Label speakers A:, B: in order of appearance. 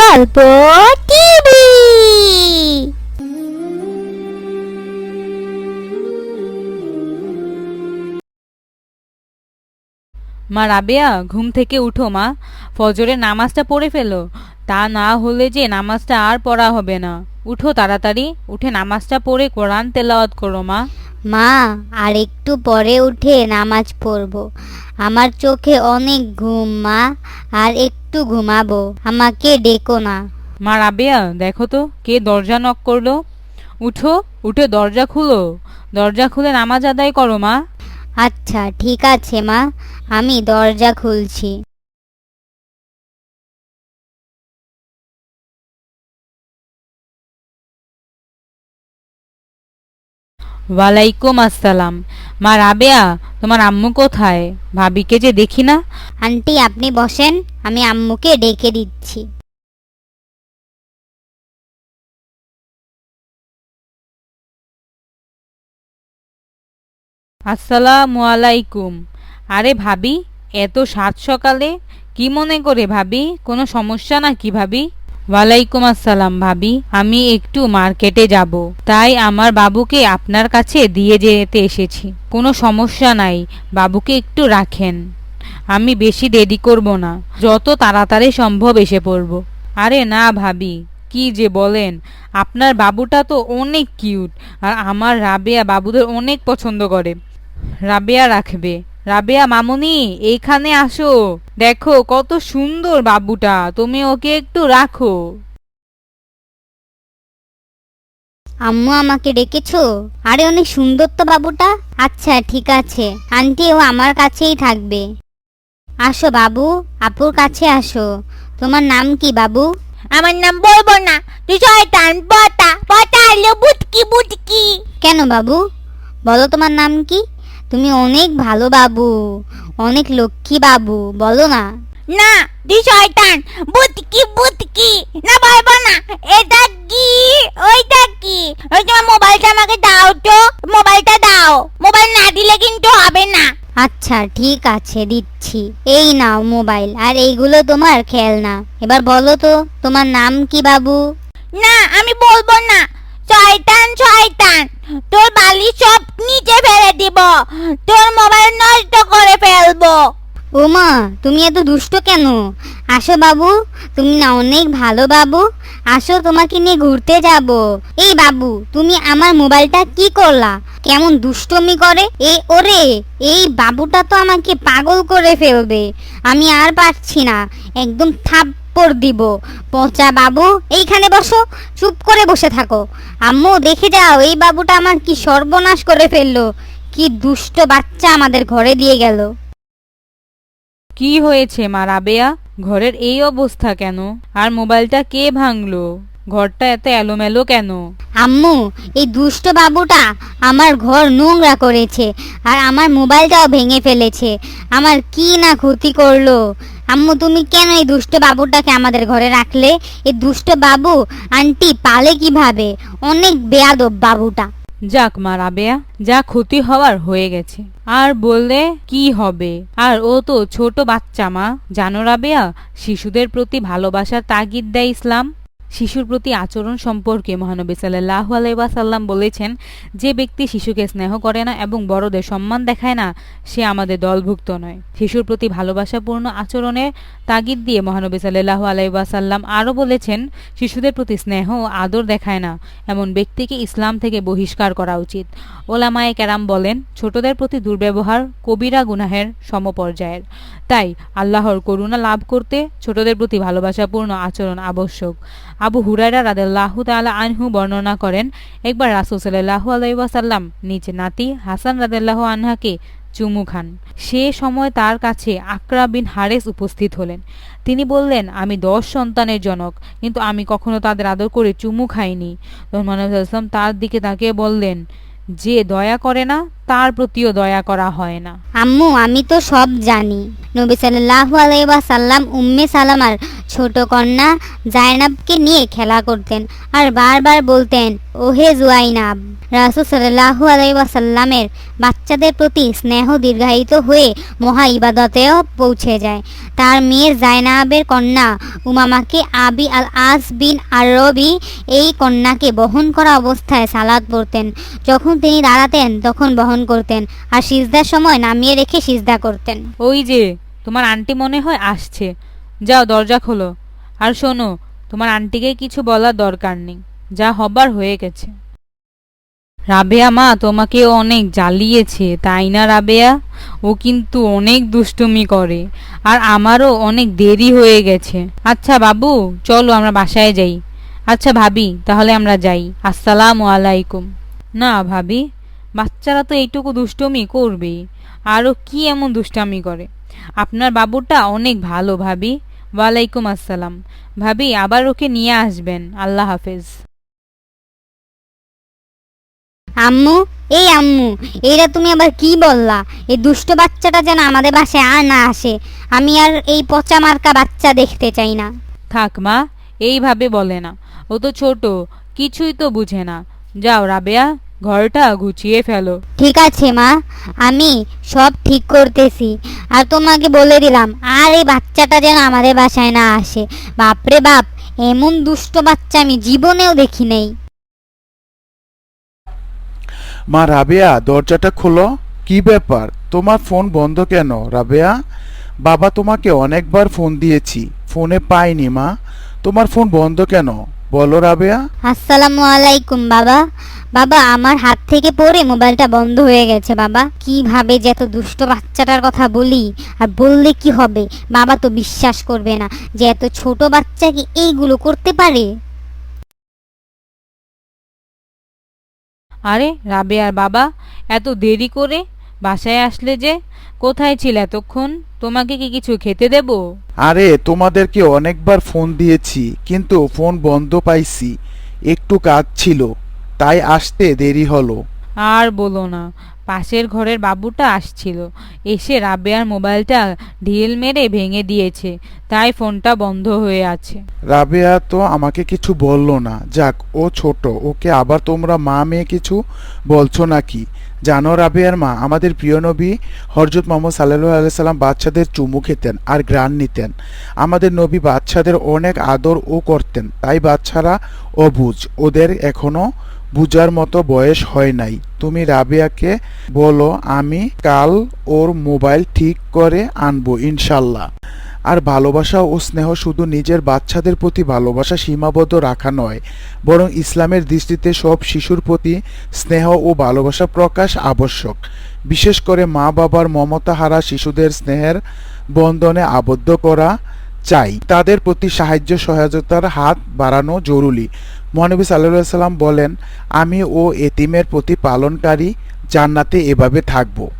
A: গল্প টিভি।
B: মা রাবেয়া ঘুম থেকে উঠো মা। ফজরের নামাজটা পড়ে ফেলো। তা না হলে যে নামাজটা আর পড়া হবে না। উঠো তাড়াতাড়ি উঠে নামাজটা পড়ে কোরআন তেলাওয়াত করো মা।
A: মা আর একটু পরে উঠে নামাজ পড়ব। আমার চোখে অনেক ঘুম মা আর একটু ঘুমাবো আমাকে ডেকো না।
B: মা রাবেয়া দেখো তো কে দরজা নক করল। উঠো উঠে দরজা খুলো। দরজা খুলে নামাজ আদায় করো মা।
A: আচ্ছা ঠিক আছে মা। আমি দরজা খুলছি।
B: ওয়ালাইকুম আসসালাম। মা রাবেয়া তোমার আম্মু কোথায়? ভাবিকে যে দেখি না।
A: আন্টি আপনি বসেন আমি আম্মুকে ডেকে দিচ্ছি।
B: আসসালামু আলাইকুম। আরে ভাবি এত সাত সকালে কি মনে করে ভাবি? কোনো সমস্যা না কি ভাবি? ওয়ালাইকুম আসসালাম ভাবি, আমি একটু মার্কেটে যাব। তাই আমার বাবুকে আপনার কাছে দিয়ে যেতে এসেছি। কোনো সমস্যা নাই, বাবুকে একটু রাখেন। আমি বেশি দেরি করব না, যত তাড়াতাড়ি সম্ভব এসে পড়ব। আরে না ভাবি, কি যে বলেন, আপনার বাবুটা তো অনেক কিউট, আর আমার রাবেয়া বাবুদের অনেক পছন্দ করে। রাবেয়া রাখবে। রাবেয়া মামুনি এইখানে আসো। দেখো কত সুন্দর বাবুটা। তুমি ওকে একটু রাখো।
A: আম্মু আমাকে ডেকেছো? আরে অনেক সুন্দর তো বাবুটা। আচ্ছা ঠিক আছে। আন্টি ও আমার কাছেই থাকবে। আসো বাবু আপুর কাছে আসো। তোমার নাম কি বাবু?
C: আমার নাম বলব না তুই শয়তান বটা বটা আলো বুটকি বুটকি।
A: কেন বাবু? বলো তোমার নাম কি? তুমি অনেক ভালো বাবু অনেক লক্ষ্মী বাবু বলো না।
C: না তুই শয়তান বুটকি বুটকি না বলব না এটা কি ওইটা কি ওই তোমার মোবাইলটা আমাকে দাও তো মোবাইলটা দাও। মোবাইল না দিলে কিন্তু হবে না।
A: আচ্ছা ঠিক আছে দিচ্ছি। এই নাও মোবাইল আর এইগুলো তোমার খেলনা। এবার বলো তো তোমার নাম কি বাবু?
C: না আমি বলব না। শয়তান শয়তান। তোর বালি সব নিচে ফেলে দিব। তোর মোবাইল নষ্ট করে ফেলব।
A: ওমা, তুমি এত দুষ্ট কেন? আসো বাবু, তুমি না অনেক ভালো বাবু। আসো, তোমাকে নিয়ে ঘুরতে যাব। এই বাবু, তুমি আমার মোবাইলটা কি করলা? কেমন দুষ্টমি করে? এ ওরে, এই বাবুটা তো আমাকে পাগল করে ফেলবে। আমি আর পারছি না। একদম থাপ্পড় দিব। পচা বাবু এইখানে বসো চুপ করে বসে থাকো। আম্মু দেখে যাও এই বাবুটা আমার কি সর্বনাশ করে ফেলল। কি দুষ্ট বাচ্চা আমাদের ঘরে দিয়ে গেল।
B: কি হয়েছে মা রাবেয়া? ঘরের এই অবস্থা কেন? আর মোবাইলটা কে ভাঙলো? ঘরটা এত এলোমেলো কেন?
A: আম্মু এই দুষ্ট বাবুটা আমার ঘর নোংরা করেছে আর আমার মোবাইলটাও ভেঙে ফেলেছে। আমার কি না ক্ষতি করল? আম্মু, তুমি কেন এই দুষ্ট বাবুটাকে আমাদের ঘরে রাখলে? এই দুষ্ট বাবু, আন্টি পালে কীভাবে? অনেক বেয়াদব বাবুটা।
B: যাক মা রাবেয়া, যা ক্ষতি হওয়ার হয়ে গেছে। আর বললে কি হবে? আর ও তো ছোট বাচ্চা মা। জানো রাবেয়া, শিশুদের প্রতি ভালোবাসার তাগিদ দেয় ইসলাম। শিশুর প্রতি আচরণ সম্পর্কে মহানবী সাল্লাহ আলাইসাল্লাম বলেছেন, যে ব্যক্তি শিশুকে স্নেহ করে না এবং বড়দের সম্মান দেখায় না, সে আমাদের দলভুক্ত নয়। শিশুর প্রতি ভালোবাসাপূর্ণ আচরণে তাগিদ দিয়ে মহানবী সাল্লাহ আলাইসাল্লাম আরও বলেছেন, শিশুদের প্রতি স্নেহ ও আদর দেখায় না, এমন ব্যক্তিকে ইসলাম থেকে বহিষ্কার করা উচিত। ওলামায়ে ক্যারাম বলেন, ছোটদের প্রতি দুর্ব্যবহার কবিরা গুনাহের সমপর্যায়ের। তাই আল্লাহর করুণা লাভ করতে ছোটদের প্রতি ভালোবাসাপূর্ণ আচরণ আবশ্যক। আবু হুরাইরা রাদেল্লাহু তালা আনহু বর্ণনা করেন, একবার রাসুল সাল্লাহ আলাইসাল্লাম নিজ নাতি হাসান রাদেল্লাহ আনহাকে চুমু খান। সে সময় তার কাছে আকরা বিন হারেস উপস্থিত হলেন। তিনি বললেন, আমি দশ সন্তানের জনক, কিন্তু আমি কখনো তাদের আদর করে চুমু খাইনি। তখন তার দিকে তাকে বললেন যে দয়া করে না, তার প্রতিও দয়া করা হয় না।
A: আম্মু, আমি তো সব জানি। নবী আলাইহি ওয়াসাল্লাম উম্মে সালামার ছোট কন্যা জায়নাবকে নিয়ে খেলা করতেন আর বারবার বলতেন, ওহে জুয়াইনাব, রাসুল সাল্লাহু আলাইসাল্লামের বাচ্চাদের প্রতি স্নেহ দীর্ঘায়িত হয়ে মহা ইবাদতেও পৌঁছে যায়। তার মেয়ে জায়নাবের কন্যা উমামাকে আবি আল আস বিন আরবি এই কন্যাকে বহন করা অবস্থায় সালাদ পড়তেন। যখন তিনি দাঁড়াতেন, তখন বহন করতেন আর সিজদার সময় নামিয়ে রেখে সিজদা করতেন।
B: ওই যে, তোমার আন্টি মনে হয় আসছে। যাও, দরজা খোলো। আর শোনো, তোমার আন্টিকে কিছু বলার দরকার নেই। যা হবার হয়ে গেছে। রাবেয়া মা, তোমাকে অনেক জ্বালিয়েছে, তাই না রাবেয়া? ও কিন্তু অনেক দুষ্টুমি করে, আর আমারও অনেক দেরি হয়ে গেছে। আচ্ছা বাবু, চলো আমরা বাসায় যাই। আচ্ছা ভাবি, তাহলে আমরা যাই। আসসালামু আলাইকুম। না ভাবি, বাচ্চারা তো এইটুকু দুষ্টুমি করবেই আরও কি এমন দুষ্টামি করে? আপনার বাবুটা অনেক ভালো ভাবি। ওয়ালাইকুম আসসালাম। ভাবি, আবার ওকে নিয়ে আসবেন। আল্লাহ হাফেজ।
A: আম্মু এই আম্মু এইটা তুমি আবার কি বললা? এই দুষ্ট বাচ্চাটা যেন আমাদের বাসায় আর না আসে। আমি আর এই পচা মার্কা বাচ্চা দেখতে চাই না।
B: থাক মা এইভাবে বলে না। ও তো ছোট কিছুই তো বুঝে না। যাও রাবেয়া ঘরটা গুছিয়ে ফেলো।
A: ঠিক আছে মা আমি সব ঠিক করতেছি। আর তোমাকে বলে দিলাম আর এই বাচ্চাটা যেন আমাদের বাসায় না আসে। বাপরে বাপ এমন দুষ্ট বাচ্চা আমি জীবনেও দেখি নেই।
D: মা রাবেয়া, দরজাটা খোলো। কি ব্যাপার? তোমার ফোন বন্ধ কেন? রাবেয়া, বাবা তোমাকে অনেকবার ফোন দিয়েছি। ফোনে পাইনি মা। তোমার ফোন বন্ধ কেন? বলো রাবেয়া।
A: আসসালামু আলাইকুম, বাবা। বাবা, আমার হাত থেকে পড়ে মোবাইলটা বন্ধ হয়ে গেছে, বাবা। কীভাবে যে এত দুষ্ট বাচ্চাটার কথা বলি? আর বললে কি হবে? বাবা তো বিশ্বাস করবে না যে এত ছোট বাচ্চা কি এইগুলো করতে পারে?
B: আরে রাবে আর বাবা এত দেরি করে বাসায় আসলে যে? কোথায় ছিল এতক্ষণ? তোমাকে কি কিছু খেতে দেব?
D: আরে তোমাদেরকে অনেকবার ফোন দিয়েছি কিন্তু ফোন বন্ধ পাইছি। একটু কাজ ছিল তাই আসতে দেরি হলো।
B: আর বলো না পাশের ঘরের বাবুটা আসছিল। এসে রাবেয়ার মোবাইলটা ঢিল মেরে ভেঙে দিয়েছে। তাই ফোনটা বন্ধ হয়ে আছে।
D: রাবেয়া তো আমাকে কিছু বলল না। যাক, ও ছোট, ওকে আবার তোমরা মা মেয়ে কিছু বলছো নাকি? জানো রাবেয়ার মা, আমাদের প্রিয় নবী হরজত মোহাম্মদ সাল্লাহ আলাই সাল্লাম বাচ্চাদের চুমু খেতেন আর গ্রান নিতেন। আমাদের নবী বাচ্চাদের অনেক আদর ও করতেন, তাই বাচ্চারা অবুজ। ওদের এখনও বুঝার মতো বয়স হয় নাই। তুমি রাবিয়াকে বলো, আমি কাল ওর মোবাইল ঠিক করে আনব, ইনশাল্লাহ। আর ভালোবাসা ও স্নেহ শুধু নিজের বাচ্চাদের প্রতি ভালোবাসা সীমাবদ্ধ রাখা নয়, বরং ইসলামের দৃষ্টিতে সব শিশুর প্রতি স্নেহ ও ভালোবাসা প্রকাশ আবশ্যক। বিশেষ করে মা বাবার মমতা হারা শিশুদের স্নেহের বন্ধনে আবদ্ধ করা চাই। তাদের প্রতি সাহায্য, সহায়তার হাত বাড়ানো জরুরি। মহানবী সাল্লাহ সাল্লাম বলেন, আমি ও এতিমের প্রতি পালনকারী জান্নাতে এভাবে থাকব।